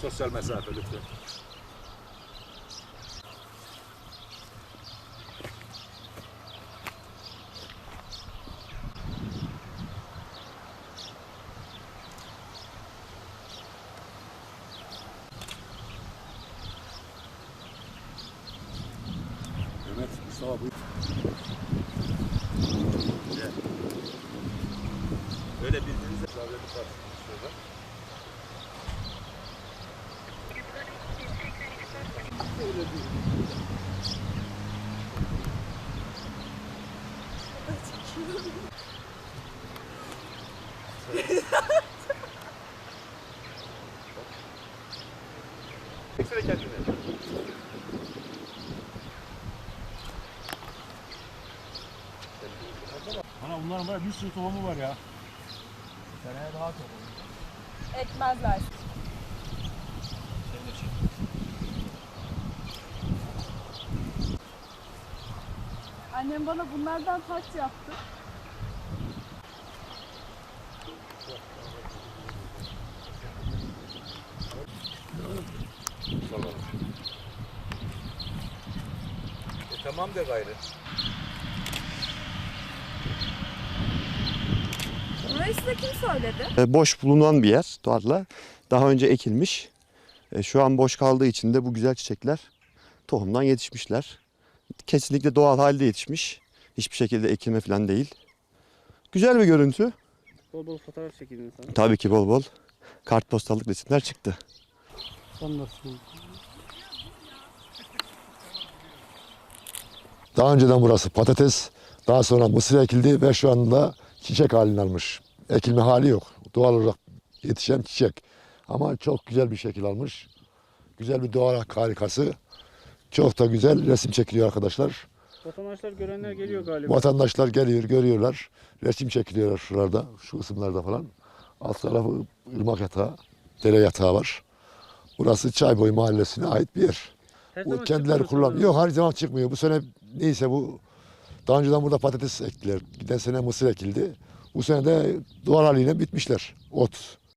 sosyal mesafe lütfen. Evet Mustafa buyur. Öyle bildiğinizde şurada. Çeksene bunların var bir sürü tohumu var ya. Seneye daha çok çek. Annem bana bunlardan taç yaptı. Tamam. E tamam de gayrı. Size kim söyledi? E, boş bulunan bir yer tarla. Daha önce ekilmiş. E, Şu an boş kaldığı için de bu güzel çiçekler tohumdan yetişmişler. Kesinlikle doğal halde yetişmiş. Hiçbir şekilde ekilme falan değil. Güzel bir görüntü. Bol bol fotoğraf çekildin sana. Tabii ki bol bol kartpostallık resimler çıktı. Sen nasılsın? Daha önceden burası patates, daha sonra mısır ekildi ve şu anda çiçek halini almış. Ekilme hali yok. Doğal olarak yetişen çiçek. Ama çok güzel bir şekil almış. Güzel bir doğa harikası. Çok da güzel resim çekiliyor arkadaşlar. Vatandaşlar görenler geliyor galiba. Vatandaşlar geliyor, görüyorlar. Resim çekiliyorlar şuralarda, şu kısımlarda falan. Alt tarafı ırmak yatağı, dere yatağı var. Burası Çayboy Mahallesi'ne ait bir yer. Her Bu kendileri sanırım. Yok her zaman çıkmıyor. Bu sene neyse bu daha önceden burada patates ektiler. Giden sene mısır ekildi. Bu sene de doğal haliyle bitmişler. Ot.